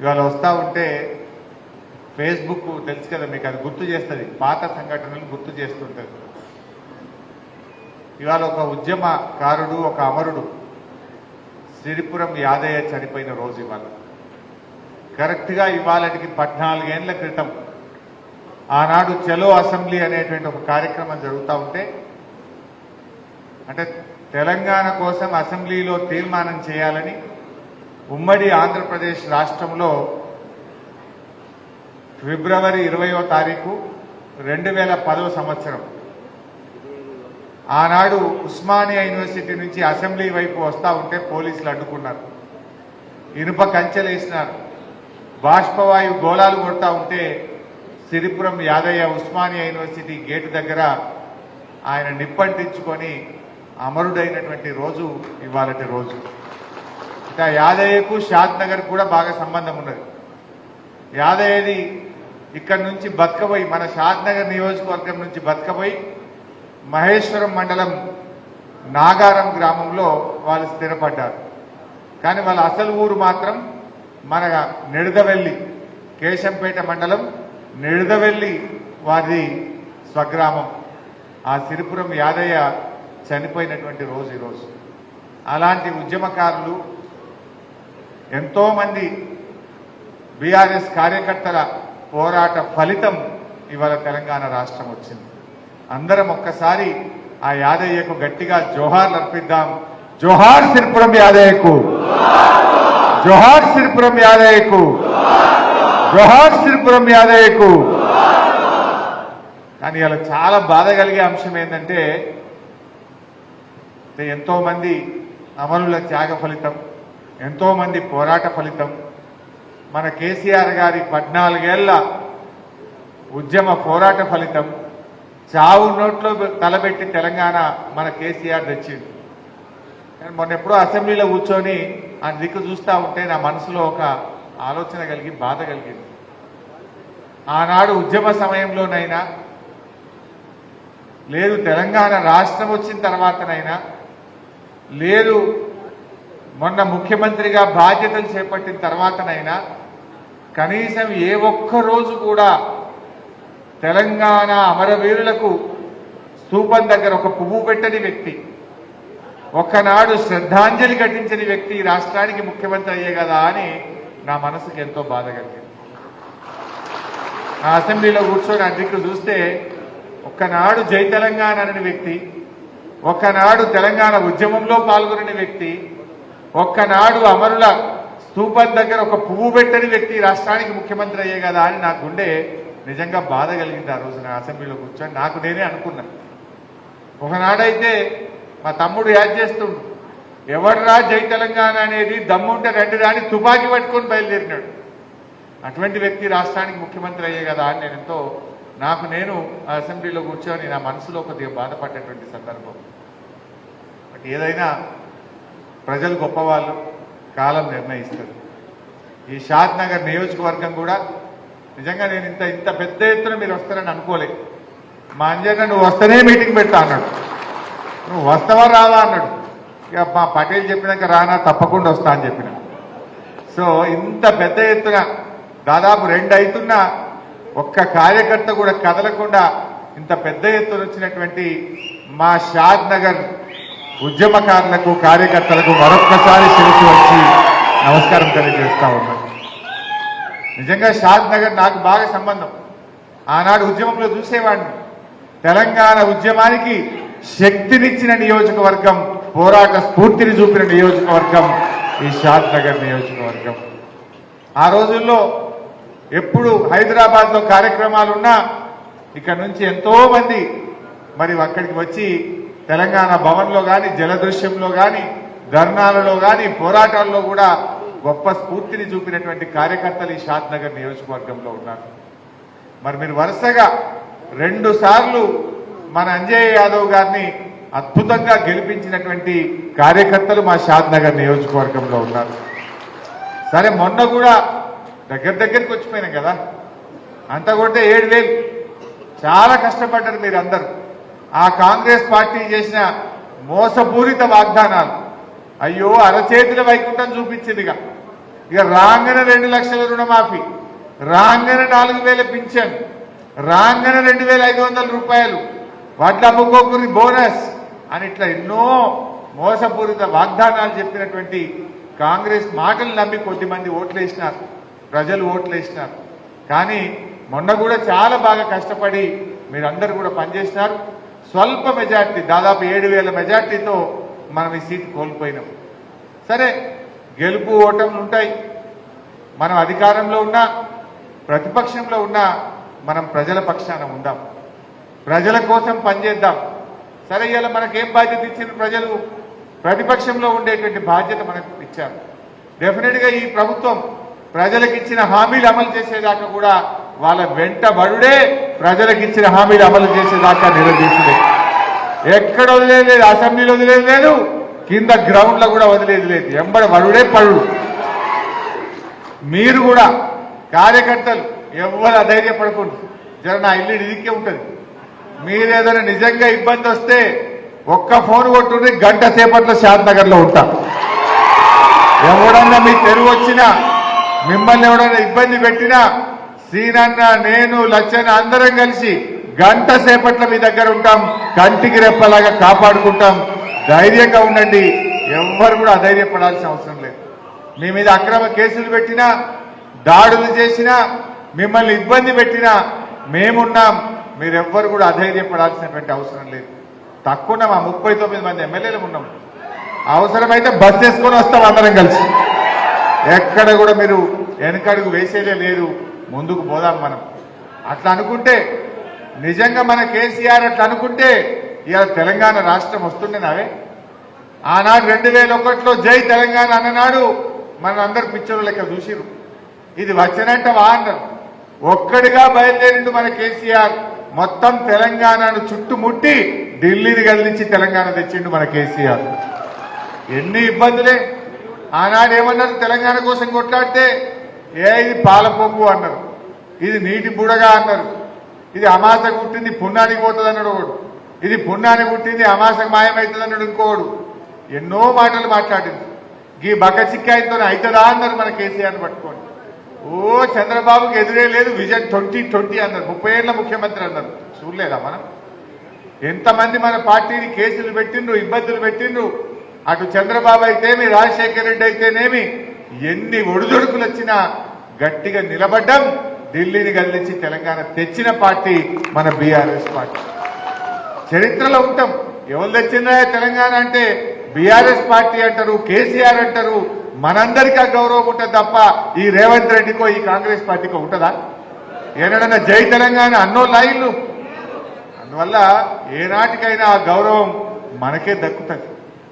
ఇవాళ వస్తూ ఉంటే ఫేస్బుక్ తెలుసు కదా మీకు అది గుర్తు చేస్తుంది. పాత సంఘటనలు గుర్తు చేస్తుంటుంది ఇవాళ ఒక ఉద్యమకారుడు ఒక అమరుడు సిరిపురం యాదయ్య చనిపోయిన రోజు ఇవాళ. కరెక్ట్గా ఇవాళకి పద్నాలుగేళ్ళ క్రితం ఆనాడు చలో అసెంబ్లీ అనేటువంటి ఒక కార్యక్రమం జరుగుతూ ఉంటే అంటే తెలంగాణ కోసం అసెంబ్లీలో తీర్మానం చేయాలని ఉమ్మడి ఆంధ్రప్రదేశ్ రాష్ట్రంలో ఫిబ్రవరి ఇరవయో తారీఖు రెండు వేల పదవ సంవత్సరం. ఆనాడు ఉస్మానియా యూనివర్సిటీ నుంచి అసెంబ్లీ వైపు వస్తూ ఉంటే పోలీసులు అడ్డుకున్నారు. ఇనుప కంచెలేసినారు బాష్పవాయు గోళాలు కొడతా ఉంటే సిరిపురం యాదయ్య ఉస్మానియా యూనివర్సిటీ గేటు దగ్గర ఆయన నిప్పంటించుకొని అమరుడైనటువంటి రోజు ఇవాళటి రోజు. ఇక యాదయ్యకు షాద్ నగర్ కూడా బాగా సంబంధం ఉన్నది. యాదయ్యది ఇక్కడ నుంచి బతకపోయి మన షాద్ నగర్ నియోజకవర్గం నుంచి బతకపోయి మహేశ్వరం మండలం నాగారం గ్రామంలో వాళ్ళు స్థిరపడ్డారు. కానీ వాళ్ళ అసలు ఊరు మాత్రం మన నిడదవెల్లి కేశంపేట మండలం నిడదవెల్లి వారి స్వగ్రామం. ఆ సిరిపురం యాదయ్య చనిపోయినటువంటి రోజు ఈరోజు. అలాంటి ఉద్యమకారులు ఎంతోమంది బీఆర్ఎస్ కార్యకర్తల పోరాట ఫలితం ఇవాళ తెలంగాణ రాష్ట్రం వచ్చింది. అందరం ఒక్కసారి ఆ యాదయ్యకు గట్టిగా జోహార్లు అర్పిద్దాం. జోహార్ సిరిపురం యాదయ్యకు. జోహార్ సిరిపురం యాదయ్యకు. జోహార్ సిరిపురం యాదయ్యకు. కానీ ఇలా చాలా బాధ కలిగే అంశం ఏంటంటే ఎంతో మంది అమరుల త్యాగ ఫలితం ఎంతోమంది పోరాట ఫలితం. మన కేసీఆర్ గారి పద్నాలుగేళ్ళ ఉద్యమ పోరాట ఫలితం చావు నోట్లో తలబెట్టి తెలంగాణ మన కేసీఆర్ తెచ్చింది నేను మొన్న ఎప్పుడో అసెంబ్లీలో కూర్చొని ఆ దిక్కు చూస్తూ ఉంటే నా మనసులో ఒక ఆలోచన కలిగి బాధ కలిగింది. ఆనాడు ఉద్యమ సమయంలోనైనా లేదు తెలంగాణ రాష్ట్రం వచ్చిన తర్వాతనైనా లేదు మొన్న ముఖ్యమంత్రిగా బాధ్యతలు చేపట్టిన తర్వాతనైనా కనీసం ఏ ఒక్క రోజు కూడా తెలంగాణ అమరవీరులకు స్థూపం దగ్గర ఒక పువ్వు పెట్టని వ్యక్తి ఒక్కనాడు శ్రద్ధాంజలి ఘటించని వ్యక్తి రాష్ట్రానికి ముఖ్యమంత్రి అయ్యే కదా అని నా మనసుకు ఎంతో బాధ కలిగింది. ఆ అసెంబ్లీలో కూర్చొని అధికు చూస్తే ఒక్కనాడు జై తెలంగాణ అనే వ్యక్తి ఒక్కనాడు తెలంగాణ ఉద్యమంలో పాల్గొనని వ్యక్తి ఒక్కనాడు అమరుల స్తూపం దగ్గర ఒక పువ్వు పెట్టని వ్యక్తి రాష్ట్రానికి ముఖ్యమంత్రి అయ్యే కదా అని నా గుండె నిజంగా బాధ కలిగింది ఆ రోజున అసెంబ్లీలో కూర్చొని. నాకు నేనే అనుకున్నా. ఒకనాడైతే మా తమ్ముడు యాద్ చేస్తుండు. ఎవడరా జై తెలంగాణ అనేది దమ్ముంటే రెండు రాని తుపాకీ పట్టుకొని బయలుదేరినాడు. అటువంటి వ్యక్తి రాష్ట్రానికి ముఖ్యమంత్రి అయ్యే కదా అని నేను ఎంతో నాకు నేను ఆ అసెంబ్లీలో కూర్చొని నా మనసులో కొద్దిగా బాధపడ్డటువంటి సందర్భం. బట్ ఏదైనా ప్రజలు గొప్పవాళ్ళు కాలం నిర్ణయిస్తారు. ఈ షాద్ నగర్ నియోజకవర్గం కూడా నిజంగా నేను ఇంత ఇంత పెద్ద ఎత్తున మీరు వస్తారని అనుకోలే మా అంజన్న నువ్వు వస్తేనే మీటింగ్ పెడతా అన్నాడు. నువ్వు వస్తావా రావా అన్నాడు. ఇక మా పటేల్ చెప్పినాక రానా తప్పకుండా వస్తా అని చెప్పిన. సో ఇంత పెద్ద ఎత్తున దాదాపు రెండు అవుతున్నా ఒక్క కార్యకర్త కూడా కదలకుండా ఇంత పెద్ద ఎత్తున వచ్చినటువంటి మా షాద్ నగర్ ఉద్యమకారులకు కార్యకర్తలకు మరొక్కసారి శిరసు వచ్చి నమస్కారం తెలియజేస్తా ఉన్నాను నిజంగా షాద్ నగర్ నాకు బాగా సంబంధం. ఆనాడు ఉద్యమంలో చూసేవాడిని. తెలంగాణ ఉద్యమానికి శక్తినిచ్చిన నియోజకవర్గం పోరాట స్ఫూర్తిని చూపిన నియోజకవర్గం ఈ షాద్ నగర్ నియోజకవర్గం. ఆ రోజుల్లో ఎప్పుడు హైదరాబాద్లో కార్యక్రమాలు ఉన్నా ఇక్కడ నుంచి ఎంతో మంది మరి అక్కడికి వచ్చి తెలంగాణ భవన్లో కానీ జలదృశ్యంలో కానీ ధర్నాలలో కానీ పోరాటాల్లో కూడా గొప్ప స్ఫూర్తిని చూపినటువంటి కార్యకర్తలు ఈ షాద్ నగర్ నియోజకవర్గంలో ఉన్నారు. మరి మీరు వరుసగా రెండు సార్లు మన అంజయ్య యాదవ్ గారిని అద్భుతంగా గెలిపించినటువంటి కార్యకర్తలు మా షాద్ నగర్ నియోజకవర్గంలో ఉన్నారు. సరే మొన్న కూడా దగ్గర దగ్గరికి వచ్చిపోయినాం కదా. అంత కొడితే ఏడు వేలు. చాలా కష్టపడ్డారు మీరు అందరూ ఆ కాంగ్రెస్ పార్టీ చేసిన మోసపూరిత వాగ్దానాలు. అయ్యో అరచేతుల వైకుంఠం చూపించిందిగా. ఇక రాగానే రెండు లక్షల రుణమాఫీ రాగానే నాలుగు వేల పింఛన్ రాగానే రెండు వేల ఐదు వందల రూపాయలు వడ్ల అమ్ముకోకురి బోనస్ అని ఇట్లా ఎన్నో మోసపూరిత వాగ్దానాలు చెప్పినటువంటి కాంగ్రెస్ మాటలు నమ్మి కొద్దిమంది ఓట్లేసినారు. ప్రజలు ఓట్లేసినారు. కానీ మొన్న కూడా చాలా బాగా కష్టపడి మీరందరూ కూడా పనిచేసినారు. స్వల్ప మెజార్టీ దాదాపు ఏడు వేల మెజార్టీతో మనం ఈ సీట్ కోల్పోయినాం. సరే గెలుపు ఓటములు ఉంటాయి. మనం అధికారంలో ఉన్నా ప్రతిపక్షంలో ఉన్నా మనం ప్రజల పక్షాన ఉందాం. ప్రజల కోసం పనిచేద్దాం. సరే ఇలా మనకేం బాధ్యత ఇచ్చిన ప్రజలు? ప్రతిపక్షంలో ఉండేటువంటి బాధ్యత మనకు ఇచ్చారు. డెఫినెట్గా ఈ ప్రభుత్వం ప్రజలకు ఇచ్చిన హామీలు అమలు చేసేదాకా కూడా వాళ్ళ వెంట బడుడే ప్రజలకు ఇచ్చిన హామీలు అమలు చేసేదాకా నిలదీసుడే ఎక్కడ వదిలేదు లేదు అసెంబ్లీలో వదిలేదు లేదు కింద గ్రౌండ్లో కూడా వదిలేదు లేదు. ఎంబడి వరుడే పడుడు మీరు కూడా కార్యకర్తలు ఎవరు అధైర్యపడకూడదు జర నా ఇల్లు ఇదికే ఉంటుంది. మీరేదైనా నిజంగా ఇబ్బంది వస్తే ఒక్క ఫోన్ కొట్టుండి గంట సేపట్లో శాంత్ ఉంటా. ఎవడన్నా మీ తెరువు వచ్చినా మిమ్మల్ని ఎవడన్నా ఇబ్బంది పెట్టినా సీనన్న నేను లచ్చన్న అందరం కలిసి గంట సేపట్ల మీ దగ్గర ఉంటాం. కంటికి రెప్పలాగా కాపాడుకుంటాం. ధైర్యంగా ఉండండి. ఎవ్వరు కూడా అధైర్యపడాల్సిన అవసరం లేదు. మీ మీద అక్రమ కేసులు పెట్టినా దాడులు చేసినా మిమ్మల్ని ఇబ్బంది పెట్టినా మేమున్నాం. మీరెవ్వరు కూడా అధైర్యపడాల్సినటువంటి అవసరం లేదు. తక్కువ మా ముప్పై తొమ్మిది మంది ఎమ్మెల్యేలు ఉన్నాం. అవసరమైతే బస్ చేసుకొని వస్తాం అందరం కలిసి. ఎక్కడ కూడా మీరు వెనకడుగు వేసేదే లేదు. ముందుకు పోదాం మనం. అట్లా అనుకుంటే నిజంగా మన కేసీఆర్ అట్లా అనుకుంటే ఇవాళ తెలంగాణ రాష్ట్రం వస్తుండే నావే ఆనాడు రెండు వేల ఒకటిలో జై తెలంగాణ అన్ననాడు మన అందరు పిక్చర్లు లెక్క చూసిరు ఇది వచ్చినట్ట వా అన్నారు. ఒక్కడిగా బయలుదేరిండు మన కేసీఆర్. మొత్తం తెలంగాణను చుట్టుముట్టి ఢిల్లీని కదిలించి తెలంగాణ తెచ్చిండు మన కేసీఆర్. ఎన్ని ఇబ్బందులే. ఆనాడు ఏమన్నారు? తెలంగాణ కోసం కొట్లాడితే ఏ ఇది పాలపోపు అన్నారు. ఇది నీటి బుడగా అన్నారు. ఇది అమాస కుట్టింది పుణ్యానికి పోతుంది అన్నాడు ఒకడు. ఇది పుణ్యాన్ని కుట్టింది అమాసకు మాయమవుతుంది అన్నాడు ఇంకోడు ఎన్నో మాటలు మాట్లాడింది. ఈ బక్క చిక్కాయితో అవుతుందా అన్నారు మన కేసీఆర్ని పట్టుకోండి ఓ చంద్రబాబుకి ఎదురే లేదు విజన్ ట్వంటీ ట్వంటీ అన్నారు. ముప్పై ఏళ్ళ ముఖ్యమంత్రి అన్నారు. చూడలేదా మనం? ఎంతమంది మన పార్టీని కేసులు పెట్టిండ్రు ఇబ్బందులు పెట్టిండ్రు. అటు చంద్రబాబు అయితేమి రాజశేఖర్ రెడ్డి అయితేనేమి ఎన్ని ఒడిదొడుకులు వచ్చినా గట్టిగా నిలబడ్డం ఢిల్లీని గల్లించి తెలంగాణ తెచ్చిన పార్టీ మన బీఆర్ఎస్ పార్టీ. చరిత్రలో ఉంటాం. ఎవరు తెచ్చిందా తెలంగాణ అంటే బీఆర్ఎస్ పార్టీ అంటారు కేసీఆర్ అంటారు. మనందరికీ గౌరవం ఉంటుంది తప్ప ఈ రేవంత్ రెడ్డికో ఈ కాంగ్రెస్ పార్టీకో ఉంటుందా? ఏనాడన్నా జై తెలంగాణ అన్నో లైన్లు? అందువల్ల ఏనాటికైనా ఆ గౌరవం మనకే దక్కుతుంది.